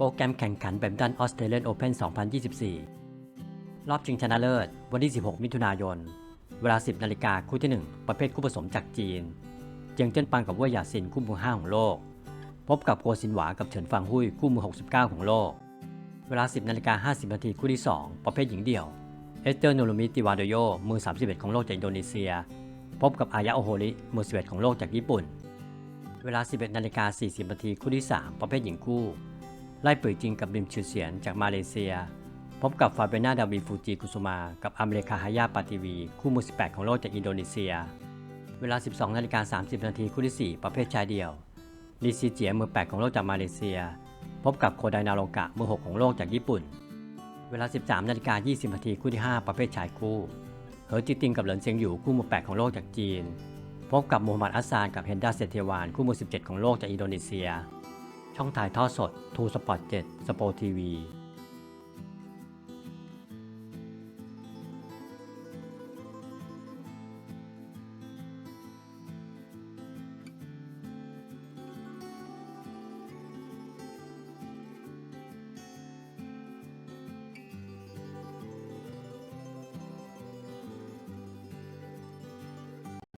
โปรแกรมแข่งขันแบดมินตันออสเตรเลียนโอเพน2024 รอบชิงชนะเลิศ วันที่ 16 มิถุนายน เวลา 10 นาฬิกาคู่ที่ 1 ประเภทคู่ผสมจากจีน เจียงเจิ้นปังกับเว่ยหยาซินคู่มือ 5 ของโลก พบกับโกซินหวากับเฉินฟางหุยคู่มือ 69 ของโลก เวลา 10 นาฬิกา50 นาทีคู่ที่ 2 ประเภทหญิงเดี่ยว เอสเตอร์โนโลมิติวาโดโย มือ 31 ของโลกจากอินโดนีเซีย พบกับอายะโอโฮริ มือ 11 ของโลกจากญี่ปุ่น เวลา 11 นาฬิกา40 นาทีคู่ที่ 3 ประเภทหญิงคู่ ไล่ปุ๋ยจริงกับริมชื่อเสียนจากมาเลเซีย พบกับฟาเบนาดาวีฟูจิกุสุมา กับอเมริกาฮายาปาติวี คู่มือ 18 ของโลกจากอินโดนีเซีย เวลา 12นาฬิกา30 นาทีคู่ที่ 4 ประเภทชายเดี่ยวลีซีเจียมือ 8 ของโลกจากมาเลเซีย พบกับโคไดนาโรกะมือ 6 ของโลกจากญี่ปุ่น เวลา 13นาฬิกา20 นาทีคู่ที่ 5 ประเภทชายคู่เหอจิติงกับเหลินเซียงอยู่คู่มือ 8 ของโลกจากจีน พบกับโมฮัมหมัดอัสซานกับเฮนดาเซเทวานคู่มือ 17 ของโลกจากอินโดนีเซีย ช่องถ่ายทอดสดทูสปอร์ตเจ็ดสปอร์ทีวี